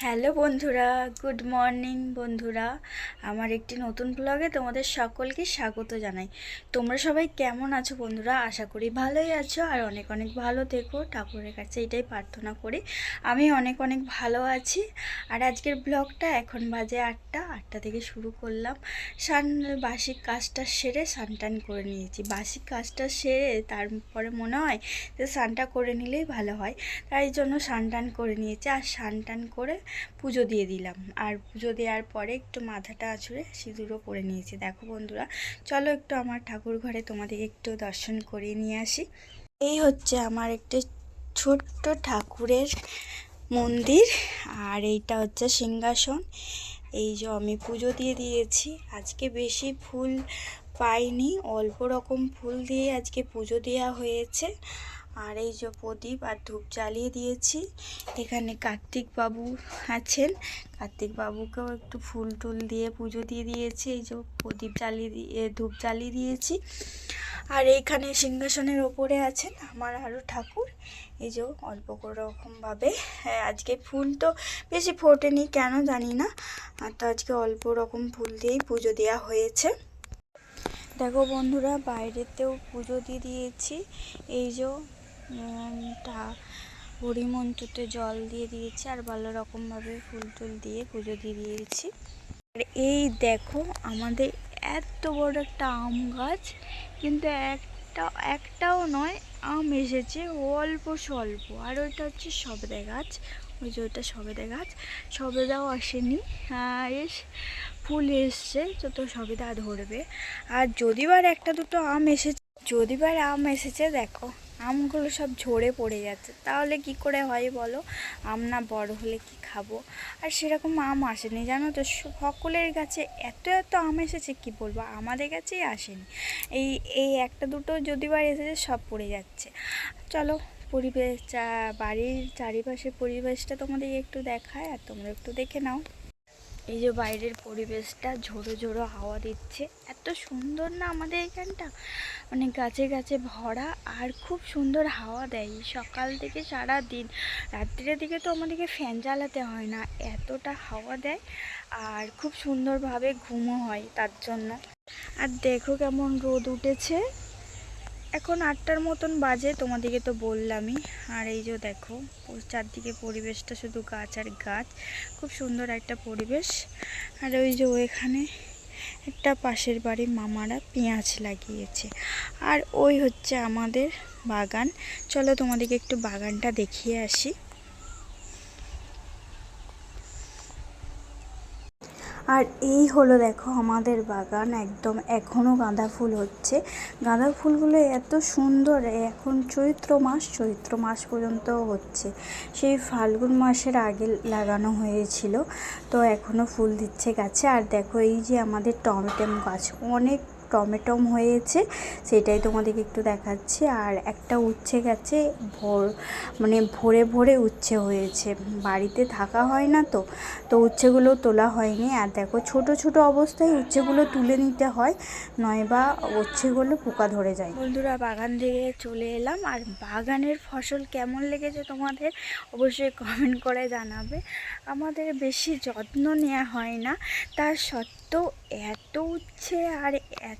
Hello বন্ধুরা, good morning বন্ধুরা। আমার একটি নতুন ব্লগে তোমাদের সকলকে স্বাগত জানাই। তোমরা সবাই কেমন আছো বন্ধুরা? আশা করি ভালোই আছো আর অনেক অনেক ভালো থেকো। ঠাকুরের কাছে এটাই প্রার্থনা করি। আমি অনেক অনেক ভালো আছি। আর আজকের ব্লগটা এখন বাজে আটটা। আটটা থেকে শুরু করলাম। সান বাসিক কাজটা সেরে টান করে নিয়েছি। বাসিক কাজটা সেরে তারপরে মনে হয় যে স্নানটা করে নিলেই ভালো হয়। তাই জন্য টান করে নিয়েছি। আর টান করে পুজো দিয়ে দিলাম। আর পুজো দেওয়ার পরে একটু মাথাটা আছড়ে সিঁদুরও পরে নিয়েছি। দেখো বন্ধুরা, চলো একটু আমার ঠাকুর ঘরে তোমাদের একটু দর্শন করিয়ে নিয়ে আসি। এই হচ্ছে আমার একটি ছোট্ট ঠাকুরের মন্দির, আর এইটা হচ্ছে সিংহাসন। এই যে আমি পুজো দিয়ে দিয়েছি। আজকে বেশি ফুল পাইনি, অল্প রকম ফুল দিয়ে আজকে পুজো দেওয়া হয়েছে। আর এই যে প্রদীপ আর ধূপ জ্বালিয়ে দিয়েছি। এখানে কার্তিক বাবু আছেন। কার্তিক বাবুকেও একটু ফুল টুল দিয়ে পুজো দিয়ে দিয়েছি। এই যে প্রদীপ জ্বালিয়ে দিয়ে ধূপ জ্বালিয়ে দিয়েছি। আর এইখানে সিংহাসনের ওপরে আছেন আমার আরও ঠাকুর। এই যে অল্প রকমভাবে। হ্যাঁ, আজকে ফুল তো বেশি ফোটেনি কেন জানি না। আর তো আজকে অল্প রকম ফুল দিয়েই পুজো দেওয়া হয়েছে। দেখো বন্ধুরা বাইরেতেও পুজো দিয়ে দিয়েছি। এই যে তা হরিমন্ত্রতে জল দিয়ে দিয়েছি আর ভালো রকমভাবে ফুল টুল দিয়ে পুজো দিয়ে দিয়েছি। আর এই দেখো, আমাদের এত বড় একটা আম গাছ, কিন্তু একটা, একটাও নয়, আম এসেছে অল্প স্বল্প। আর ওইটা হচ্ছে সবেদা গাছ, ওই যে ওইটা সবেদা গাছ। সবেদাও আসেনি এস, ফুল এসছে যত সবেদা ধরবে। আর যদিবার একটা দুটো আম এসেছে যদিবার আম এসেছে, দেখো। আমগুলো সব ঝরে পড়ে যাচ্ছে তাহলে কি করে হয় বলো? আম না বড় হলে কি খাব? আর সেরকম আম আসেনি, জানো তো? সকলের গাছে এত এত আম এসেছে, কি বলব? আমাদের কাছেই আসেনি। এই এই একটা দুটো যদিবার এসেছে, সব পড়ে যাচ্ছে। চলো, পরিবেশ বাড়ির চারিপাশের পরিবেশটা তোমাদের একটু দেখায় আর তোমরা একটু দেখে নাও। এই যে বাইরের পরিবেশটা ঝোড়ো ঝোড়ো হাওয়া দিচ্ছে। এত সুন্দর না আমাদের এখানটা। মানে গাছে গাছে ভরা আর খুব সুন্দর হাওয়া দেয়। সকাল থেকে সারা দিন, রাত্রির দিকে তো আমাদেরকে ফ্যান চালাতে হয় না, এতটা হাওয়া দেয় আর খুব সুন্দরভাবে ঘুমও হয় তার জন্য। আর দেখো কেমন রোদ উঠেছে। এখন আটটার মতন বাজে, তোমাদেরকে তো বললামই। আর এই যে দেখো চারদিকে পরিবেশটা শুধু গাছ আর গাছ। খুব সুন্দর একটা পরিবেশ। আর ওই যে ওইখানে একটা পাশের বাড়ির মামারা পেঁয়াজ লাগিয়েছে। আর ওই হচ্ছে আমাদের বাগান। চলো তোমাদেরকে একটু বাগানটা দেখিয়ে আসি। আর এই হলো দেখো আমাদের বাগান, একদম এখনও গাঁদা ফুল হচ্ছে। গাঁদা ফুলগুলো এত সুন্দর, এখন চৈত্র মাস চৈত্র মাস পর্যন্ত হচ্ছে। সেই ফাল্গুন মাসের আগে লাগানো হয়েছিল, তো এখনও ফুল দিচ্ছে গাছে। আর দেখো এই যে আমাদের টমেটো গাছ, অনেক টমেটম হয়েছে, সেটাই তোমাদেরকে একটু দেখাচ্ছি। আর একটা উচ্ছে গেছে, ভোর মানে ভোরে ভোরে উচ্ছে হয়েছে। বাড়িতে থাকা হয় না তো তো উচ্ছেগুলো তোলা হয়নি। আর দেখো, ছোট ছোট অবস্থায় উচ্ছেগুলো তুলে নিতে হয়, নয়বা উচ্ছেগুলো পোকা ধরে যায়। বন্ধুরা, বাগান থেকে চলে এলাম। আর বাগানের ফসল কেমন লেগেছে তোমাদের অবশ্যই কমেন্ট করে জানাবে। আমাদের বেশি যত্ন নেওয়া হয় না। তার সত্ত্বেও এত উচ্ছে আর এত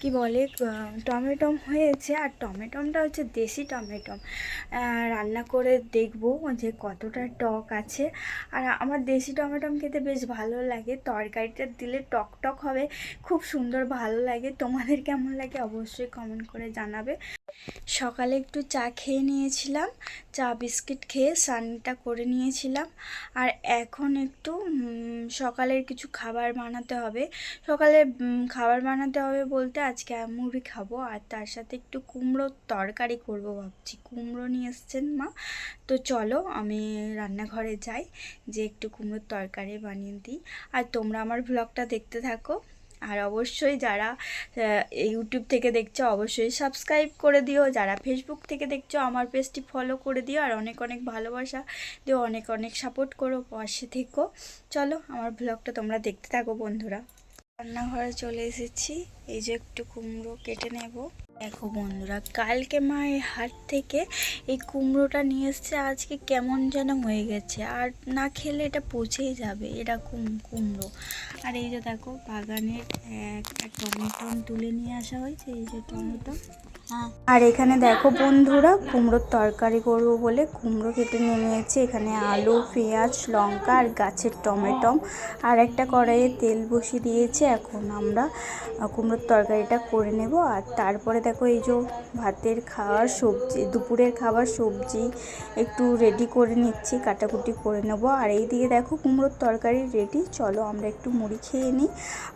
কি বলে টমেটম হয়েছে আর টমেটমটা হচ্ছে দেশি টমেটম। রান্না করে দেখব যে কতটা টক আছে। আর আমার দেশি টমেটম খেতে বেশ ভালো লাগে, তরকারিটা দিলে টক টক হবে, খুব সুন্দর ভালো লাগে। তোমাদের কেমন লাগে অবশ্যই কমেন্ট করে জানাবে। সকালে একটু চা খেয়ে নিয়েছিলাম, চা বিস্কিট খেয়ে স্নানটা করে নিয়েছিলাম। আর এখন একটু সকালের কিছু খাবার বানাতে হবে। সকালে খাবার বানাতে হবে বলতে আজকে মুড়ি খাব, আর তার সাথে একটু কুমড়োর তরকারি করব ভাবছি। কুমড়ো নিয়ে এসছেন মা। তো চলো আমি রান্নাঘরে যাই, যে একটু কুমড়োর তরকারি বানিয়ে দিই। আর তোমরা আমার ব্লগটা দেখতে থাকো। আর অবশ্যই যারা ইউটিউব থেকে দেখছ, অবশ্যই সাবস্ক্রাইব করে দিও। যারা ফেসবুক থেকে দেখছ, আমার পেজটি ফলো করে দিও। আর অনেক অনেক ভালোবাসা দিও, অনেক অনেক সাপোর্ট করো, পাশে থেকো। চলো আমার ব্লগটা তোমরা দেখতে থাকো বন্ধুরা। রান্নাঘরে চলে এসেছি। এই যে একটু কুমড়ো কেটে নেব। দেখো বন্ধুরা, কালকে মা এই হাট থেকে এই কুমড়োটা নিয়ে এসছে, আজকে কেমন যেন হয়ে গেছে। আর না খেলে এটা পচেই যাবে, এরকম কুমড়ো। আর এই যে দেখো, বাগানের একটা টমেটো তুলে নিয়ে আসা হয়েছে, এই যে টমেটো। আর এখানে দেখো বন্ধুরা, কুমড়োর তরকারি করব বলে কুমড়ো কেটে নিয়ে নিয়েছি এখানে আলু, পেঁয়াজ, লঙ্কা আর গাছের টমেটো। আর একটা কড়াইয়ে তেল বসিয়ে দিয়েছি। এখন আমরা কুমড়োর তরকারিটা করে নেব। আর তারপরে দেখো এই যে ভাতের খাওয়ার সবজি, দুপুরের খাবার সবজি একটু রেডি করে নিচ্ছি, কাটাকুটি করে নেব। আর এই দিকে দেখো কুমড়োর তরকারি রেডি চলো আমরা একটু মুড়ি খেয়ে নিই।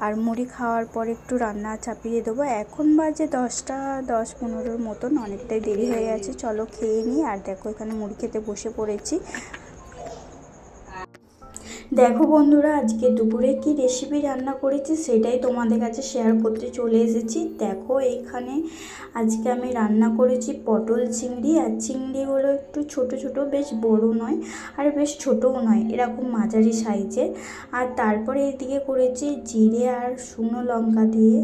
আর মুড়ি খাওয়ার পর একটু রান্না চাপিয়ে দেবো। এখন বাজে দশটা, দশ পনেরোর মতন, অনেকটাই দেরি হয়ে গেছে। চলো খেয়ে নিই আর দেখো এখানে মুড়ি খেতে বসে পড়েছি। দেখো বন্ধুরা, আজকে দুপুরে কি রেসিপি রান্না করেছি সেটাই তোমাদের কাছে শেয়ার করতে চলে এসেছি। দেখো এইখানে আজকে আমি রান্না করেছি পটল চিংড়ি, আর চিংড়িগুলো একটু ছোট ছোট, বেশ বড় নয় আর বেশ ছোটও নয়, এরকম মাঝারি সাইজের। আর তারপরে এদিকে করেছি জিরে আর শুকনো লঙ্কা দিয়ে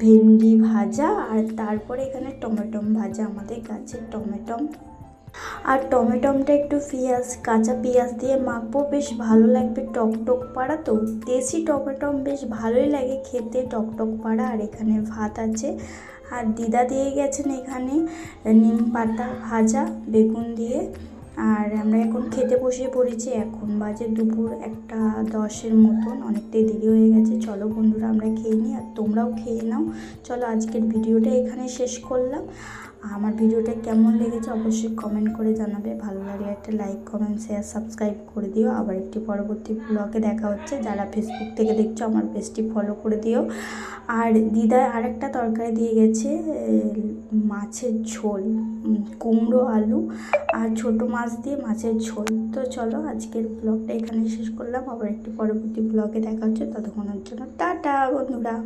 ভেন্ডি ভাজা আর তারপরে এখানে টমেটম ভাজা আমাদের গাছের টমেটম। আর টমেটমটা একটু পেঁয়াজ, কাঁচা পেঁয়াজ দিয়ে মাখবো, বেশ ভালো লাগবে টক টক পাড়া তো। দেশি টমেটম বেশ ভালোই লাগে খেতে, টক টক পাড়া, আর এখানে ভাত আছে। আর দিদা দিয়ে গেছেন এখানে নিম পাতা ভাজা, বেগুন দিয়ে। আর আমরা এখন খেতে বসে পড়েছি। এখন বাজে দুপুর একটা দশের মতন, অনেকটাই দেরি হয়ে গেছে। চলো বন্ধুরা, আমরা খেয়ে নিই আর তোমরাও খেয়ে নাও। চলো আজকের ভিডিওটা এখানে শেষ করলাম। আমার ভিডিওটা কেমন লেগেছে অবশ্যই কমেন্ট করে জানাবে। ভালো লাগলে একটা লাইক কমেন্ট শেয়ার সাবস্ক্রাইব করে দিও। আবার একটি পরবর্তী ব্লগে দেখা হচ্ছে। যারা ফেসবুক থেকে দেখছ, আমার পেজটি ফলো করে দিও। আর দিদা আরেকটা তরকারি দিয়ে গেছে মাছের ঝোল কুমড়ো আলু আর ছোট মাছ দিয়ে মাছের ঝোল। তো চলো আজকের ব্লগটা এখানে শেষ করলাম। আবার একটি পরবর্তী ব্লগে দেখা হচ্ছে। ততক্ষণের জন্য টাটা বন্ধুরা।